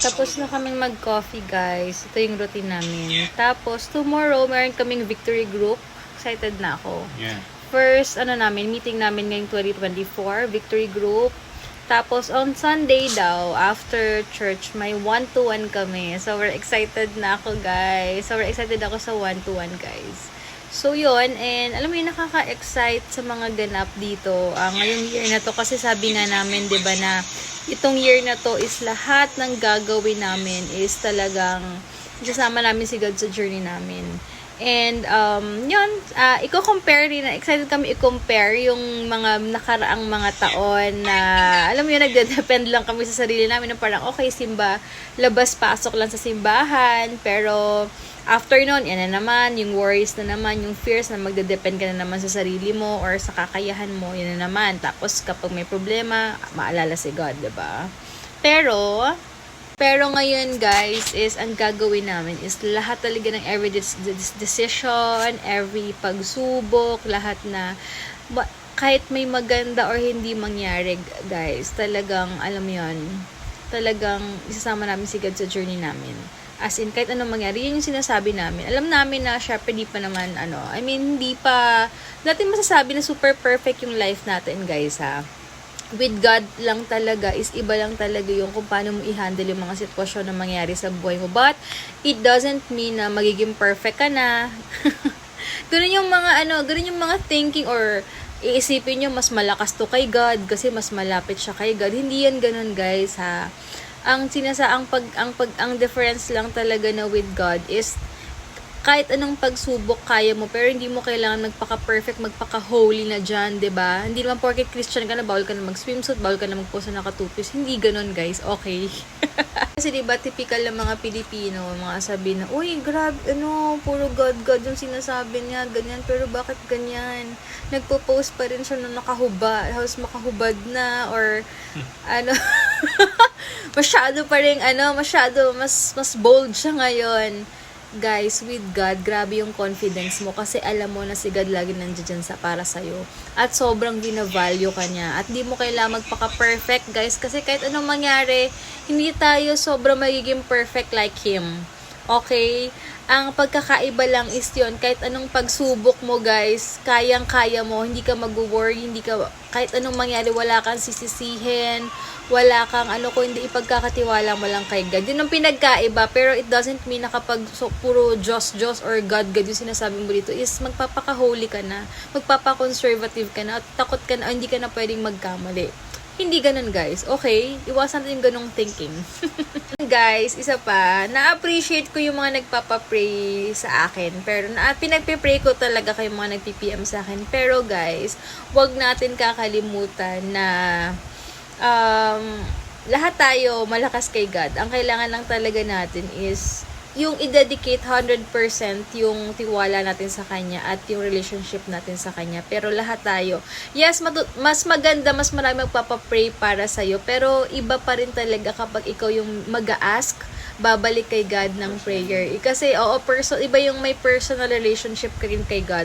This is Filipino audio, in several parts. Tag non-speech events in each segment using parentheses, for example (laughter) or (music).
Tapos na kaming mag-coffee, guys. Ito yung routine namin. Tapos, tomorrow, meron kaming victory group. Excited na ako. Yeah. First, ano namin, meeting namin ngayong 2024, victory group. Tapos, on Sunday daw, after church, may one-to-one kami. So, we're excited na ako, guys. So, we're excited ako sa one-to-one, guys. So, yun. And, alam mo yun, nakaka-excite sa mga ganap dito. Ah, ngayong year na to, kasi sabi nga namin, di ba, na itong year na to is lahat ng gagawin namin is talagang isasama namin si God sa journey namin. And, um, yun, uh, i-compare rin, excited kami i-compare yung mga nakaraang mga taon na, alam mo yun, nagde-depend lang kami sa sarili namin na parang, okay, simba, labas-pasok lang sa simbahan, pero, after nun, yan na naman, yung worries na naman, yung fears na magde-depend ka na naman sa sarili mo or sa kakayahan mo, yun na naman. Tapos, kapag may problema, maalala si God, ba Pero, pero ngayon guys, is ang gagawin namin is lahat talaga ng every decision, every pagsubok, lahat na kahit may maganda or hindi mangyari guys, talagang alam mo yun, talagang isasama namin si God sa journey namin. As in, kahit anong mangyari, yun yung sinasabi namin. Alam namin na, syempre, di pa naman, ano, I mean, hindi pa, natin masasabi na super perfect yung life natin, guys, ha with God lang talaga is iba lang talaga yung kung paano mo i-handle yung mga sitwasyon na mangyari sa buhay mo. But, it doesn't mean na magiging perfect ka na. (laughs) ganun yung mga ano, ganun yung mga thinking or iisipin nyo mas malakas to kay God kasi mas malapit siya kay God. Hindi yan ganun guys ha. Ang sinasa ang pag ang pag ang difference lang talaga na with God is kahit anong pagsubok kaya mo pero hindi mo kailangan magpaka-perfect, magpaka-holy na dyan, 'di ba? Hindi naman porket Christian ka na, bawal ka na mag-swimsuit, bawal ka na magposa na nakatupis. Hindi ganun, guys. Okay. (laughs) Kasi 'di ba typical ng mga Pilipino, mga sabi na, "Uy, grab, ano, puro God God yung sinasabi niya, ganyan, pero bakit ganyan?" Nagpo-post pa rin siya na nakahuba, halos makahubad na or (laughs) ano (laughs) masyado pa rin ano, masyado mas mas bold siya ngayon guys, with God, grabe yung confidence mo kasi alam mo na si God lagi nandiyan sa para sa'yo. At sobrang binavalue ka niya. At di mo kailangan magpaka-perfect, guys. Kasi kahit anong mangyari, hindi tayo sobrang magiging perfect like Him. Okay? Ang pagkakaiba lang is yun, kahit anong pagsubok mo guys, kayang-kaya mo, hindi ka mag-worry, hindi ka, kahit anong mangyari, wala kang sisisihin, wala kang ano ko hindi ipagkakatiwala mo lang kay God. Yun ang pinagkaiba, pero it doesn't mean na kapag so, puro Diyos, Diyos or God, God yung sinasabi mo dito is magpapaka-holy ka na, magpapa-conservative ka na, at takot ka na, hindi ka na pwedeng magkamali. Hindi ganun guys. Okay? Iwasan natin yung ganong thinking. (laughs) guys, isa pa, na-appreciate ko yung mga nagpapa-pray sa akin. Pero na pinagpe-pray ko talaga kayo mga nagpi-PM sa akin. Pero guys, wag natin kakalimutan na um, lahat tayo malakas kay God. Ang kailangan lang talaga natin is yung i-dedicate 100% yung tiwala natin sa Kanya at yung relationship natin sa Kanya. Pero lahat tayo, yes, mas maganda, mas marami magpapapray para sa'yo. Pero iba pa rin talaga kapag ikaw yung mag-ask, babalik kay God ng prayer. Kasi, oo, person, iba yung may personal relationship ka rin kay God.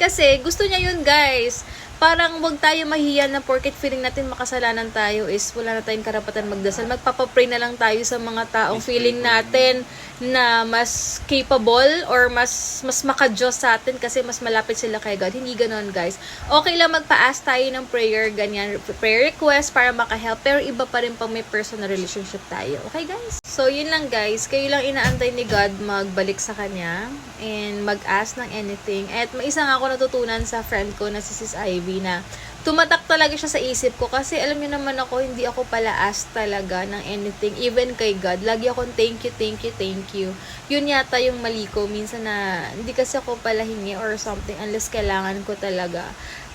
Kasi, gusto niya yun, guys parang wag tayo mahiya na porket feeling natin makasalanan tayo is wala na tayong karapatan magdasal. Magpapapray na lang tayo sa mga taong feeling natin na mas capable or mas mas maka-Diyos sa atin kasi mas malapit sila kay God. Hindi ganoon guys. Okay lang magpa-ask tayo ng prayer, ganyan, prayer request para maka-help. Pero iba pa rin pag may personal relationship tayo. Okay guys? So, yun lang guys. Kayo lang inaantay ni God magbalik sa Kanya and mag-ask ng anything. At may isa nga ako natutunan sa friend ko na si Sis Ivy na tumatak talaga siya sa isip ko kasi alam niyo naman ako, hindi ako pala ask talaga ng anything, even kay God. Lagi akong thank you, thank you, thank you. Yun yata yung mali ko. Minsan na hindi kasi ako pala hingi or something unless kailangan ko talaga.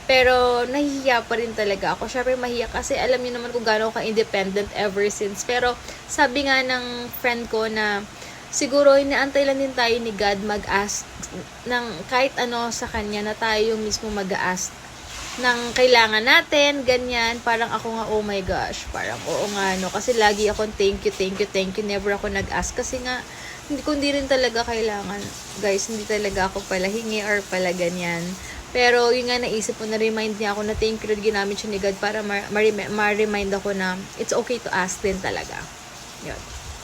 Pero nahihiya pa rin talaga ako. Syempre mahiya kasi alam niyo naman kung gaano ka independent ever since. Pero sabi nga ng friend ko na siguro inaantay lang din tayo ni God mag-ask ng kahit ano sa kanya na tayo mismo mag-ask ng kailangan natin, ganyan. Parang ako nga, oh my gosh, parang oo nga, no. Kasi lagi akong thank you, thank you, thank you. Never ako nag-ask kasi nga, hindi ko hindi rin talaga kailangan. Guys, hindi talaga ako pala hingi or pala ganyan. Pero yun nga naisip ko, na-remind niya ako na thank you ginamit siya ni God para ma- ma- ma-remind ako na it's okay to ask din talaga. Yun.